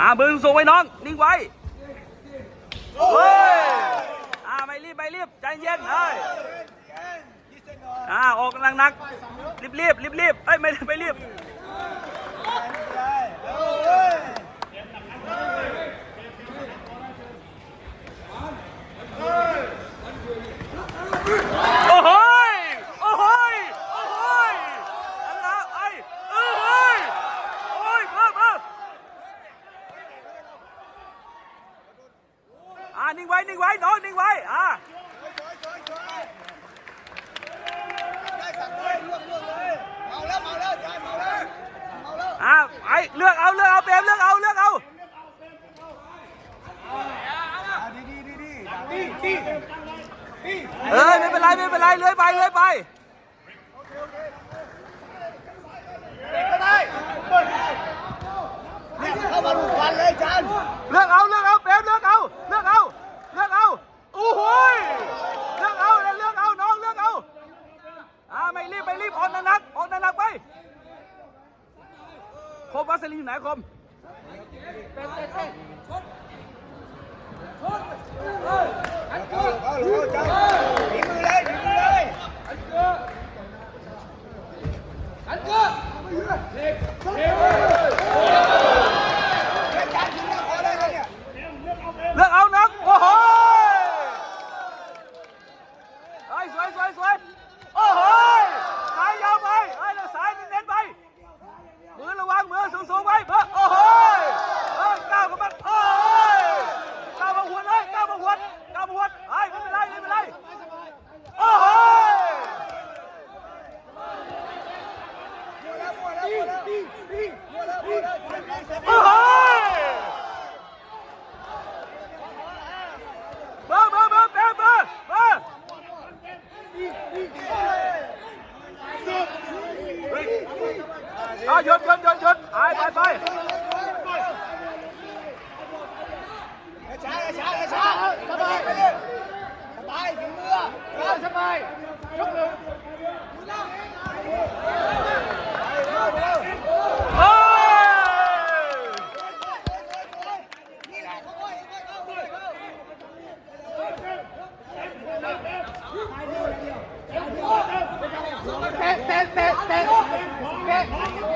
อ่ามือสูงไว้น้อง นิ่งไว้เฮ้ยอ่าไม่รีบไม่รีบใจเย็นเฮ้ยอ่าออกกำลังหนักรีบรีบรีบรีบเอ้ยไม่ไม่รีบโอ้โหยโอ้โหยโอ้โหยอันละไอ้เอ้ยโอ้ยเพิ่มเพิ่มอ่า นิ่งไว้นิ่งไว้น้องนิ่งไว้อ่าได้สั่งเอาแล้วเอาแล้วใช่เอาแล้วเอาแล้วอะไปเลือกเอาเลือกเอาเปรมเลือกเอาเลือกเอาดีดีดีดีดีเออไม่เป็นไรไม่เป็นไรเลื้อยไปเลื้อยไป ก็ได้เนี่ยเข้ามาดูควันเลยจาน เลือกเอาเลือกเอาเปรมเลือกเอาเลือกเอาเลือกเอาโอ้โหยเลือกเอาเลือกเอาน้องเลือกเอาอ่าไม่ รีบไม่รีบออกหนักออกหนักไปคมวัสลีนอยู่ไหนคมเอาลูจานถีมือเลยถีมือเลยจานถีแล้วพอได้เลยเนี่ยเลือกเอานักโอ้โหเฮ้ยสวยสวยสวยโอ้โหสายยาวไปเฮ้ยแล้วสายเน้นๆไป มือระวังมือสูงสูงไว้เพื่อโอ้โหเออก้าวเข้ามาโอ้ยก้าวมาหวดเลยก้าวมาหวดก้าวมาหวดไอ้ยไม่เป็นไรไม่เป็นไรโอ้โหมัวแล้วมัวแล้วมัวแล้วดีดีมัวแล้วมัวแล้วเสร็จแล้วเสร็จแล้โอ้โหเบอร์เบอร์เบอร์เบอร์เบอร์เบอร์เอาหยุ ดหยุดหยุดหยุดไปไปไปช้าช้าช้าสบายไปเลยสบายถึงมือสบายยกมือโอ้ยนี่แหละเขาค่อยค่อยเข้าค่อยเข้าเตะเตะเตะเตะเตะ